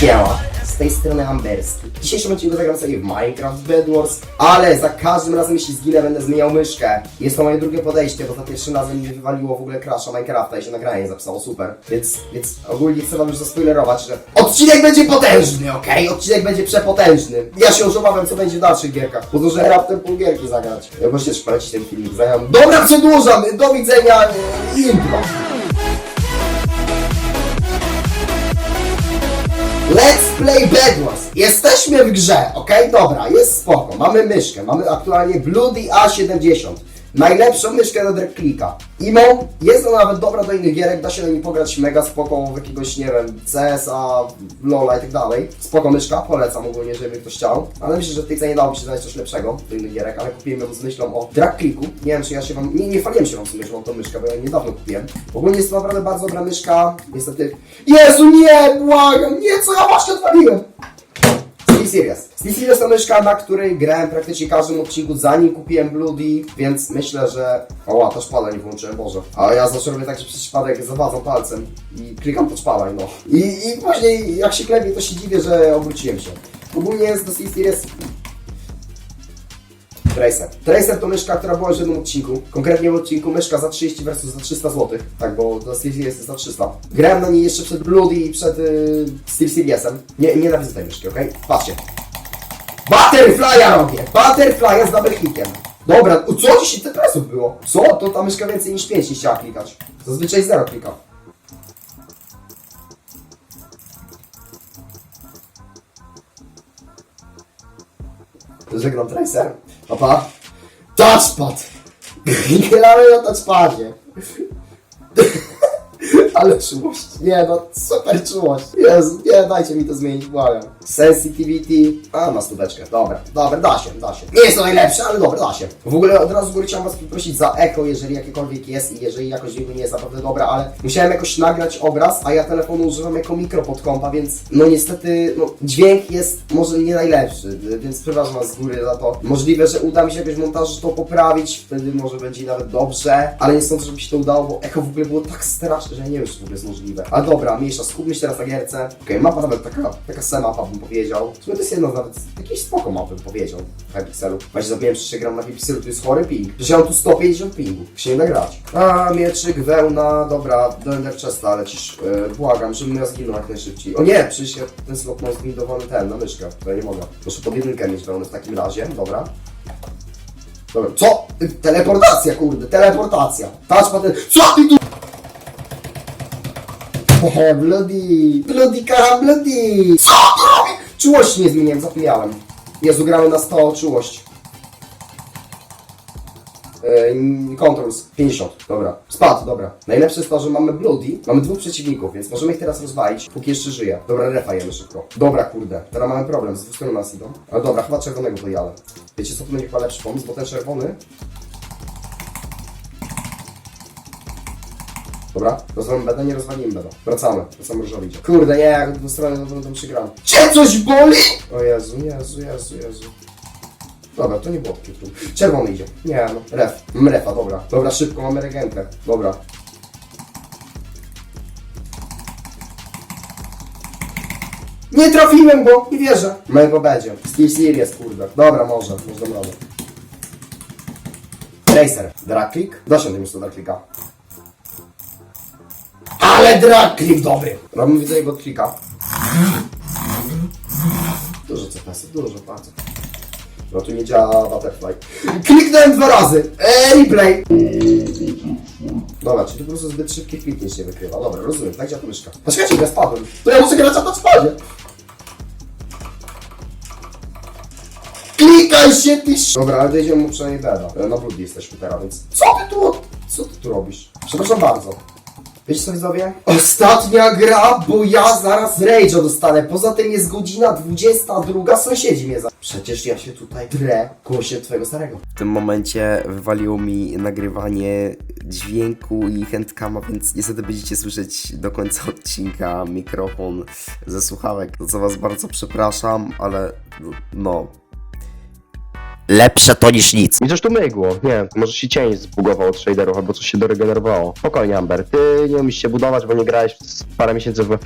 Siema, z tej strony Amberski. W dzisiejszym odcinku zagram sobie w Minecraft Bed Wars, ale za każdym razem jeśli zginę będę zmieniał myszkę. Jest to moje drugie podejście, bo za pierwszym razem mi wywaliło w ogóle crasha Minecrafta i się nagranie zapisało super. Więc, więc ogólnie chcę wam już zaspoilerować, że odcinek będzie potężny, okej? Odcinek będzie przepotężny. Ja się już obawiam co będzie w dalszych gierkach, bo że raptem pół gierki zagrać. Ja też polecić ten filmik, zajam. Dobra, przedłużam, do widzenia, intro. Let's play Bed Wars. Jesteśmy w grze, okej? Dobra, jest spoko. Mamy myszkę, mamy aktualnie Bloody A70. Najlepszą myszkę do drag clicka. Imo, jest ona nawet dobra do innych gierek, da się na niej pograć mega spoko w jakiegoś, nie wiem, CS-a, Lola i tak dalej. Spoko myszka, polecam ogólnie, żeby ktoś chciał. Ale myślę, że w tej cenie dałoby się znaleźć coś lepszego do innych gierek, ale kupiłem ją z myślą o drag. Nie wiem, czy ja się wam, nie, nie chwaliłem się wam z myślą o tą myszkę, bo ja niedawno kupiłem. Ogólnie jest to naprawdę bardzo dobra myszka, niestety... Jezu, nie, błagam, nie, co ja właśnie odpaliłem? Series. Steel Series to myszka, na której grałem praktycznie każdym odcinku, zanim kupiłem Bloody, więc myślę, że... Oła, touchpada nie włączyłem, Boże. A ja zawsze robię tak, że przez przypadek zawadzam palcem i klikam touchpada i no. I, I później jak się klepię, to się dziwię, że obróciłem się. Ogólnie jest do Steel Series Tracer. Tracer to myszka, która była już w jednym odcinku. Konkretnie w odcinku myszka za 30 versus za 300 zł. Tak, bo do Steel jest za 300. Grałem na niej jeszcze przed Bloody i przed y, Steel Seriesem. Nie, nienawidzę tej myszki, okej? Patrzcie. Butterfly'a robię! Butterfly'a z double clickiem. Dobra, u, co 10 TPS-ów było? Co? To ta myszka więcej niż 5 nie chciała klikać. Zazwyczaj 0 klika. Żegnam Tracer. Papa. Touchpad! Gramy na touchpadzie. Ale czułość. Nie no, super czułość. Jezu, nie, dajcie mi to zmienić, błagam. Sensitivity. A, ma stóweczkę. Dobra, dobra, da się, da się. Nie jest to najlepsze, ale dobra, da się. W ogóle od razu z góry chciałem was poprosić za echo, jeżeli jakiekolwiek jest i jeżeli jakość jego nie jest naprawdę dobra, ale musiałem jakoś nagrać obraz, a ja telefonu używam jako mikro pod kompa, więc no niestety, no dźwięk jest może nie najlepszy, więc przepraszam was z góry za to. Możliwe, że uda mi się jakoś montażu to poprawić, wtedy może będzie nawet dobrze, ale nie sądzę, żeby się to udało, bo echo w ogóle było tak straszne, że ja nie wiem, w ogóle jest możliwe. Ale dobra, mniejsza, skupmy się teraz na gierce. Okej, mapa nawet taka, taka semapa bym powiedział. W sumie to jest jedna z nawet, jakiś spoko mapa bym powiedział w Hypixelu. Właśnie zapomniałem, że się gram na Hypixelu, to jest chory ping. Przecież ja tu 150 pingu, się nie da grać. A, mieczyk, wełna, dobra, do Ender Chesta lecisz. Yy, błagam, żebym ja zginął jak najszybciej. O nie, przecież ja ten slot mam zbindowany ten, na myszkę, to ja nie mogę. Muszę pod jedynkę mieć wełnę w takim razie, dobra. Dobra, co? Teleportacja, kurde, teleportacja. Touchpad, co ty tu? Bloody, bloody kara, bloody. Co? Czułość nie zmieniłem, zapomniałem. Jezu, gramy na 100 czułość. Yy, Controls 50, dobra. Spadł, dobra. Najlepsze jest to, że mamy Bloody, mamy dwóch przeciwników, więc możemy ich teraz rozwalić, póki jeszcze żyje. Dobra, refa jemy szybko. Dobra, kurde, teraz mamy problem, z dwóch nas idą. Ale dobra, chyba czerwonego to. Wiecie co, to będzie chyba lepszy pomysł, bo ten czerwony... Dobra, rozwalimy beda, nie rozwalimy beda. Wracamy, wracamy różowy idzie. Kurde, nie, jak stron to będą przegramy. Cię coś boli? O Jezu, Jezu, Jezu, Jezu. Dobra, to nie było trudne. Czerwony idzie. Nie no, ref. Mam refa, dobra. Dobra, szybko, mamy regentę. Dobra. Nie trafiłem go, nie wierzę. Mego będzie. Steel Series, kurde. Dobra, może, może dam radę. Tracer. Drag click? Dosiądę już do drag. Ale drag click dobry. Robimy widzę jego klika. Dużo CPS, dużo, bardzo. No tu nie działa butterfly. Kliknąłem dwa razy! Eee, replay! Dobra, czyli to po prostu zbyt szybki kliknięć nie wykrywa. Dobra, rozumiem, tak działa to myszka. Poczekajcie, ja spadłem. To ja muszę grać na touchpadzie. Klikaj się, ty. Dobra, ale dojdziemy mu przynajmniej beda. E, Na brudnie jesteśmy teraz, więc... Co ty tu... Co ty tu robisz? Przepraszam bardzo. Wiecie co widzowie? Ostatnia gra, bo ja zaraz rage'a dostanę. Poza tym jest godzina 22, sąsiedzi mnie za... Przecież ja się tutaj drę głosie twojego starego. W tym momencie wywaliło mi nagrywanie dźwięku i handcama, więc niestety będziecie słyszeć do końca odcinka mikrofon ze słuchawek. Za co was bardzo przepraszam, ale no... Lepsze to niż nic. I tu mygło. Nie, może się cień zbugował od shaderów, albo coś się doregenerowało. Spokojnie, Amber. Ty nie umiesz się budować, bo nie grałeś z parę miesięcy w...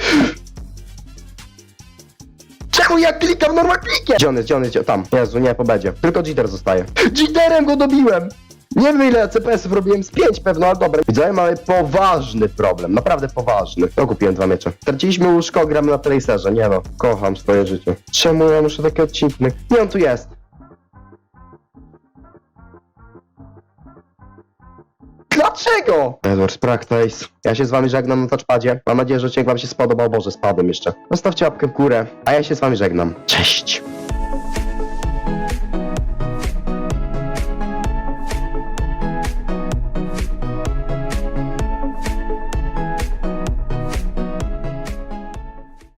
ja klikam normal klikiem! Gdzie on jest, gdzie on jest, tam. Jezu, nie, po bedzie. Tylko Jitter zostaje. Jitterem go dobiłem! Nie wiem ile CPS-ów robiłem, z 5 pewno, ale dobra. Widzowie, mamy poważny problem, naprawdę poważny. No kupiłem dwa miecze. Straciliśmy łóżko, gramy na Placerze, nie no. Kocham swoje życie. Czemu ja muszę takie odcinki? Nie, on tu jest. Dlaczego? Edward Practice. Ja się z wami żegnam na touchpadzie. Mam nadzieję, że odcinek wam się spodobał. Boże, spadłem jeszcze. Zostawcie łapkę w górę, a ja się z wami żegnam. Cześć!